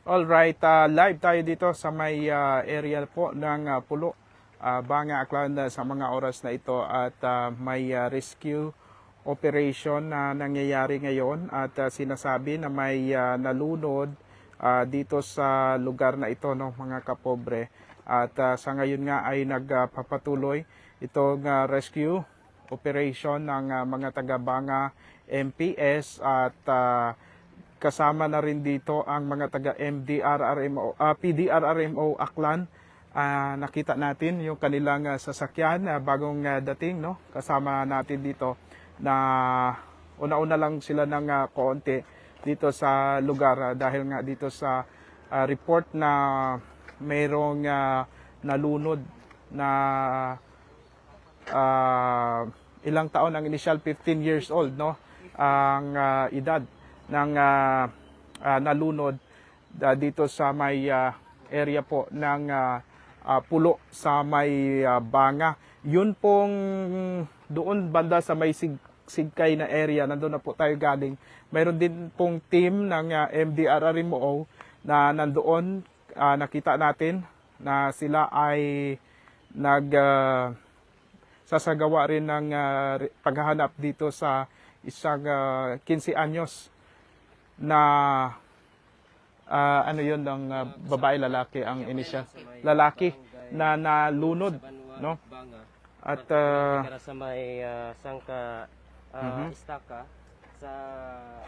Alright, uh, live tayo dito sa may uh, area po ng uh, Pulo, uh, Banga, Aklan uh, sa mga oras na ito at uh, may uh, rescue operation na nangyayari ngayon at uh, sinasabi na may uh, nalunod uh, dito sa lugar na ito no mga kapobre. At uh, sa ngayon nga ay nagpapatuloy itong uh, rescue operation ng uh, mga taga-Banga MPS at uh, kasama na rin dito ang mga taga MDRRMO, ah, PDRRMO Aklan. Ah, nakita natin yung kanilang ah, sasakyan ah, bagong ah, dating no. Kasama natin dito na una-una lang sila ng ah, konti dito sa lugar ah, dahil nga dito sa ah, report na mayroong ah, nalunod na ah, ilang taon ang initial 15 years old no ang ah, edad ng ah, ah, nalunod ah, dito sa may ah, area po ng ah, ah, pulo sa may ah, Banga. Yun pong doon banda sa may sig Sigkay na area, nandun na po tayo galing. Mayroon din pong team ng ah, MDRRMO na nandoon ah, nakita natin na sila ay nag ah, sasagawa rin ng re- paghahanap dito sa isang ah, 15 anyos na ah, ano yun ng ah, babae lalaki ang initial lalaki na nalunod no at ah, sa may sangka ah, Mhm. istaka sa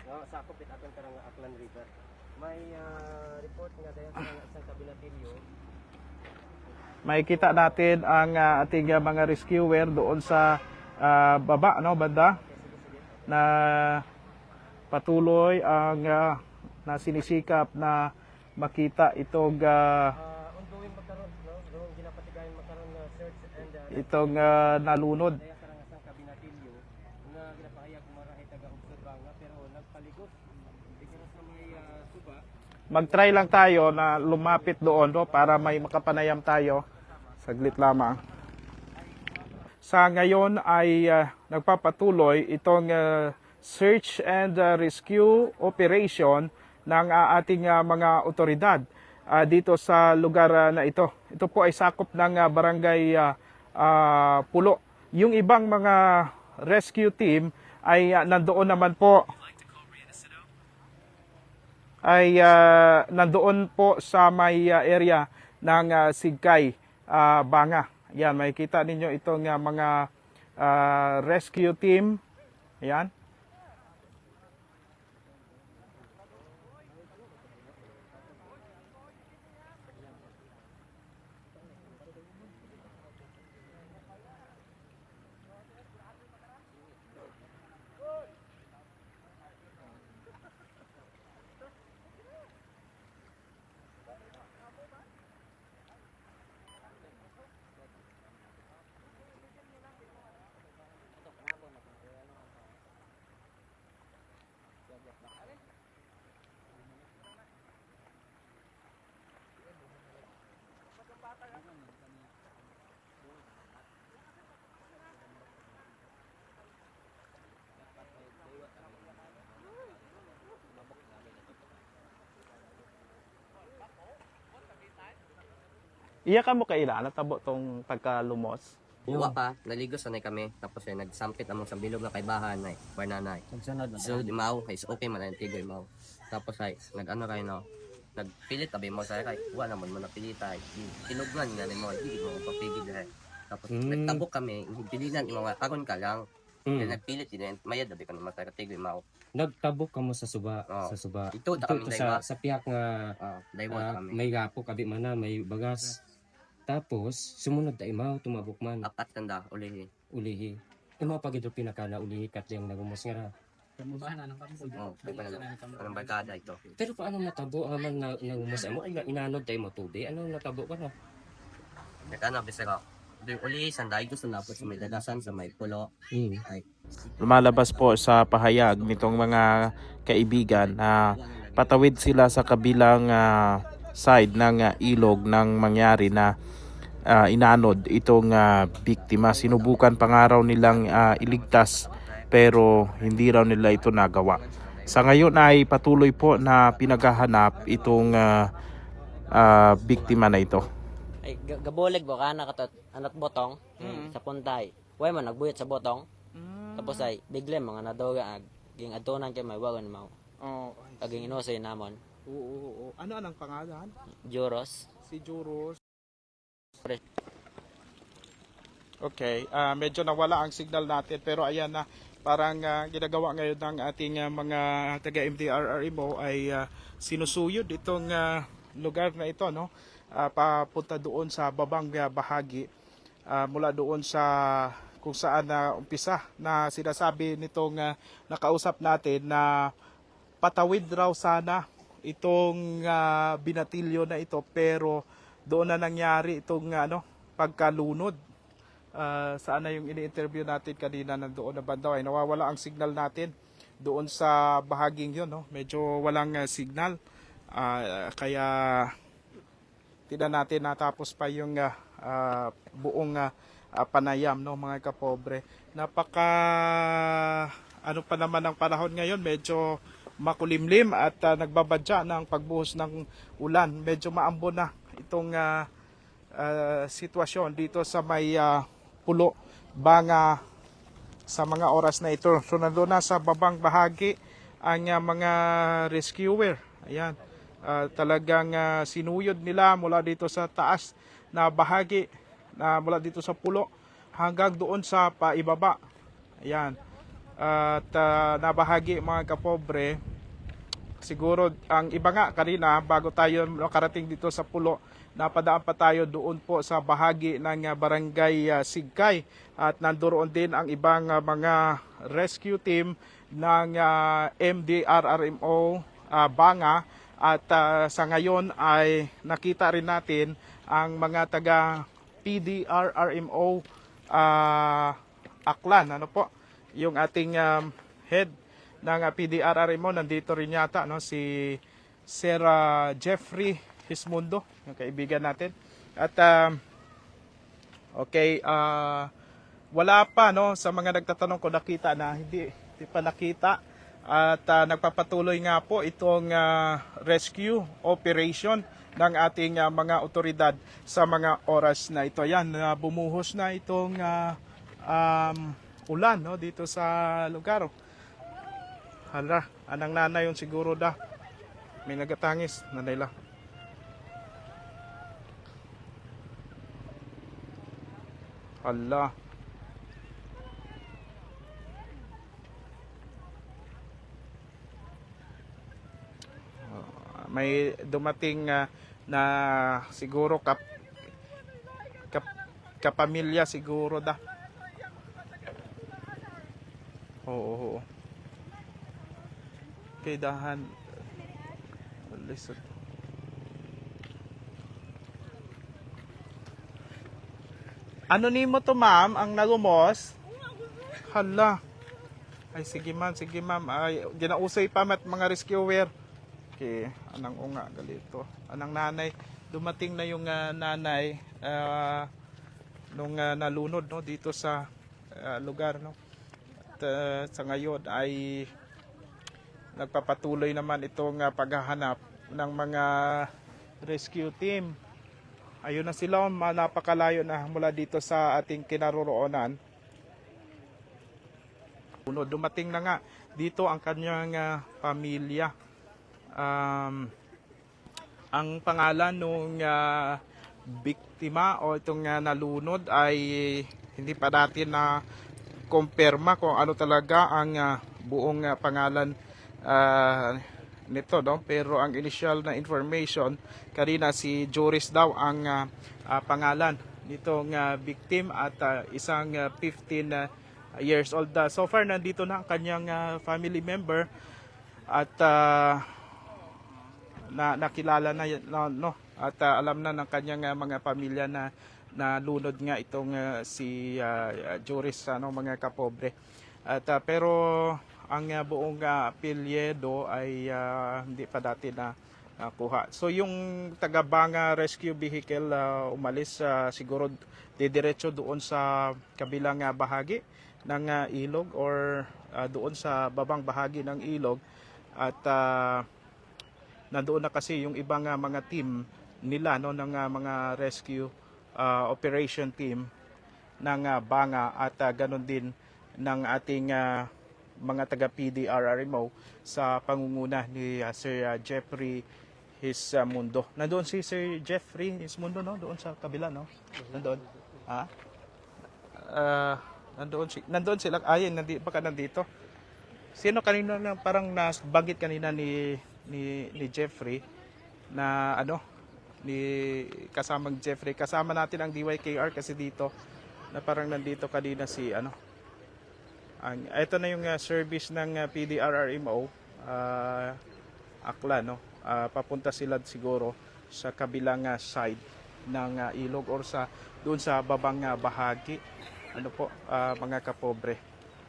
no, sa kupit aton karang Aklan River. May report nga dayon sa isang kabilatilyo may kita natin ang ah, ating mga rescuer doon sa ah, baba no banda na patuloy ang ah, na sinisikap na makita itong uh, uh, itong ah, nalunod mag-try lang tayo na lumapit doon no, para may makapanayam tayo. Saglit lamang. Sa ngayon ay ah, nagpapatuloy itong ah, search and ah, rescue operation ng ah, ating ah, mga otoridad ah, dito sa lugar ah, na ito. Ito po ay sakop ng ah, barangay ah, ah, Pulo. Yung ibang mga rescue team ay ah, nandoon naman po ay ah, nandoon po sa may ah, area ng ah, Sigkay, ah, Banga. Yan, makikita ninyo itong ah, mga ah, rescue team. Ayan. Iya ka mo kaila, natabo tong pagkalumos. Uwa pa, naligo sanay kami. Tapos eh, nagsampit among sa bilog na kay bahan ay bananay. So di mao, ay okay man ang tigoy mao. Tapos ay nag-ano kayo no. Nagpilit tabi mo sa kay. Wa naman mo napilit ay. Tinugnan nga ni mo, di mo papigil eh. Tapos Mm. nagtabok kami, pilinan imo nga karon ka lang. Kaya mm. nagpilit din mayad dabi ka naman sa tigoy mao. nagtabok ka mo sa suba Oo. sa suba Ito ito daywa. sa sa piyak nga ah, kami. may gapo kabi man na may bagas tapos sumunod ta imaw tumabok man Apat tanda ulihi. ulihi imaw pag ito pinaka na ulihi kat yung nagumos nga ra. Oh, di ba na anong barkada ito? pero paano natabo ang man na nagumos mo ay inanod tayo mo tubi ano natabo ka na Nagana bisa ka. Di uli sanday gusto na po sa may dadasan sa may pulo. mm. Ay, Lumalabas po sa pahayag nitong mga kaibigan na patawid sila sa kabilang ah, side ng ah, ilog ng mangyari na ah, inanod itong ah, biktima. Sinubukan pangaraw nilang ah, iligtas pero hindi raw nila ito nagawa. Sa ngayon ay patuloy po na pinaghahanap itong ah, ah, biktima na ito. ay ga- gabulig bo kana katot anat botong? Sa puntay. Way man nagbuyot sa botong? Tapos ay bigle mga nadoga ag ging atunan kay may wagon mao Oh, aging inosay namon oo, oo, oo. Ano anang pangalan? Juros Si Juros. Okay, ah, medyo nawala ang signal natin pero ayan na parang ah, ginagawa ngayon ng ating ah, mga taga MDRRMO ay ah, sinusuyod itong ah, lugar na ito no Ah, papunta doon sa babang ah, bahagi ah, mula doon sa kung saan na umpisa na sinasabi nitong ah, nakausap natin na patawid raw sana itong ah, binatilyo na ito pero doon na nangyari itong ano pagkalunod. Ah, saan na yung ini-interview natin kanina nandoon na banda ay nawawala ang signal natin doon sa bahaging yun no? Medyo walang ah, signal. Ah, kaya tignan natin natapos pa yung ah, ah, buong ah, ah, panayam no mga kapobre. Napaka ano pa naman ang panahon ngayon? Medyo makulimlim at ah, nagbabadya ng pagbuhos ng ulan medyo maambo na itong ah, ah, sitwasyon dito sa may ah, pulo banga sa mga oras na ito. So nandun na sa babang bahagi ang ah, mga rescuer. Ayan. Ah, talagang ah, sinuyod nila mula dito sa taas na bahagi na mula dito sa pulo hanggang doon sa paibaba. Ayan. At ah, nabahagi mga kapobre, siguro ang iba nga kanina bago tayo nakarating dito sa pulo napadaan pa tayo doon po sa bahagi ng ah, barangay ah, Sigkay. At nandoon din ang ibang ah, mga rescue team ng ah, MDRRMO ah, Banga. At ah, sa ngayon ay nakita rin natin ang mga taga PDRRMO ah, Aklan. Ano po yung ating um, head ng uh, PDRRMO nandito rin yata no si Sir uh, Jeffrey Hismundo yung kaibigan natin at um, okay uh, wala pa no sa mga nagtatanong ko nakita na hindi, hindi pa nakita at uh, nagpapatuloy nga po itong uh, rescue operation ng ating uh, mga otoridad sa mga oras na ito. Yan, uh, bumuhos na itong uh, um, ulan no, dito sa lugar. Hala, anang nanay yun siguro da. May nagatangis, nanay lang. Hala. Ah, may dumating ah, na siguro kap, kap kapamilya siguro da. Oo, oo. Okay, dahan. Listen. Ano nimo to ma'am, ang nagumos? Hala. Ay sige ma'am, sige ma'am. Ay ginausay pa mat mga rescuer. Okay, anang unga galito. Anang nanay, dumating na yung ah, nanay ah, nung ah, nalunod no dito sa ah, lugar no. At ah, sa ngayon ay nagpapatuloy naman itong ah, paghahanap ng mga rescue team. Ayun na sila, ma- napakalayo na mula dito sa ating kinaroroonan. Puno, dumating na nga dito ang kanyang ah, pamilya. Um, ang pangalan nung ah, biktima o itong ah, nalunod ay hindi pa natin na kumpirma kung ano talaga ang ah, buong ah, pangalan ah, nito no? Pero ang initial na information kanina si Joris daw ang ah, ah, pangalan nitong ah, victim at ah, isang ah, 15 ah, years old. Ah. so far nandito na ang kanyang ah, family member at ah, na nakilala na no, no? At ah, alam na ng kanyang ah, mga pamilya na nalunod nga itong ah, si ah, Joris ano mga kapobre. At ah, pero ang ah, buong ah, apelyido ay ah, hindi pa dati na ah, kuha. So yung taga-Banga Rescue Vehicle ah, umalis ah, siguro didiretso doon sa kabilang ah, bahagi ng ah, ilog or ah, doon sa babang bahagi ng ilog At ah, nandoon na kasi yung ibang ah, mga team nila no ng ah, mga rescue ah, operation team ng ah, Banga at ah, ganun din ng ating ah, mga taga PDRRMO sa pangunguna ni ah, Sir ah, Jeffrey His ah, Mundo. Nandoon si Sir Jeffrey His Mundo no doon sa kabila no. Nandoon. Ha? Ah, nandoon si nandoon sila. Ayun, nandi, baka nandito. Sino kanina na parang nasbanggit kanina ni ni ni Jeffrey na ano ni kasamang Jeffrey kasama natin ang DYKR kasi dito na parang nandito kanina si ano ang ito na yung uh, service ng uh, PDRRMO uh, Akla no? Ah, papunta sila siguro sa kabilang uh, side ng uh, ilog or sa doon sa babang uh, bahagi. Ano po ah, mga kapobre.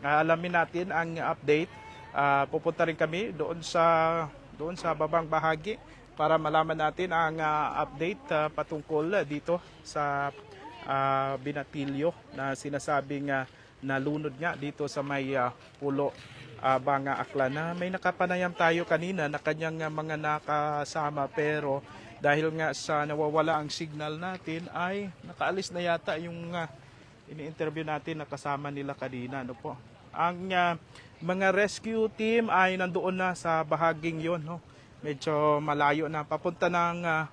Ah, alamin natin ang update. Ah, pupunta rin kami doon sa doon sa babang bahagi para malaman natin ang ah, update ah, patungkol ah, dito sa ah, Binatilyo na sinasabing uh, nalunod nga dito sa may ah, pulo ah, Banga Aklan na may nakapanayam tayo kanina na kanyang ah, mga nakasama. Pero dahil nga sa nawawala ang signal natin ay nakaalis na yata yung ah, ini-interview natin na kasama nila kanina. Ano po? Ang ah, mga rescue team ay nandoon na sa bahaging yon no? Medyo malayo na. Papunta ng ah,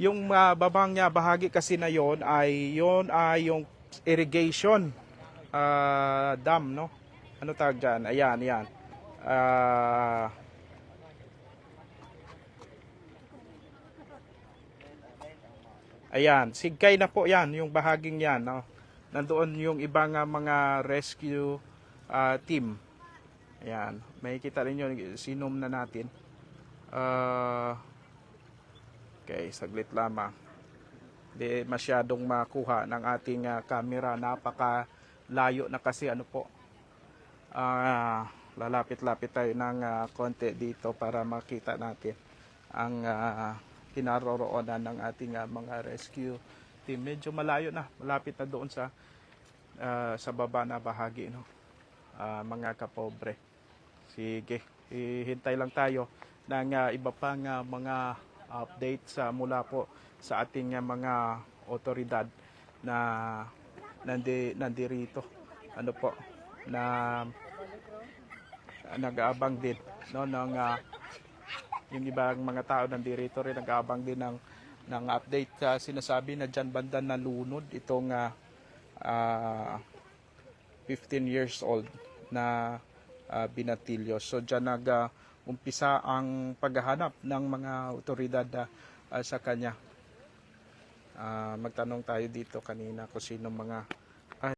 yung ah, babang niya bahagi kasi na yon ay yon ay yung irrigation ah, dam no ano tawag dyan ayan ayan Ah, Ayan, sigkay na po 'yan, yung bahaging 'yan, no. Nandoon yung ibang ah, mga rescue ah, team. Ayan, may kita rin sinom na natin. Ah, okay, saglit lamang. Di masyadong makuha ng ating ah, camera. Napaka layo na kasi ano po. Ah, lalapit-lapit tayo ng ah, konti dito para makita natin ang kinaroroonan ng ating ah, mga rescue team. Medyo malayo na, malapit na doon sa ah, sa baba na bahagi no. Ah, mga kapobre. Sige, hihintay lang tayo ng ah, iba pang ah, mga update sa mula po sa ating ah, mga otoridad na nandi nandirito. Ano po na nag-aabang din no ng ah, yung ibang mga tao nandirito rin nag-aabang din ng ng update sa sinasabi na diyan banda nalunod itong ah, ah, 15 years old na ah, binatilyo. So diyan nag ah, umpisa ang paghahanap ng mga otoridad ah, ah, sa kanya. Ah, magtanong tayo dito kanina kung sino mga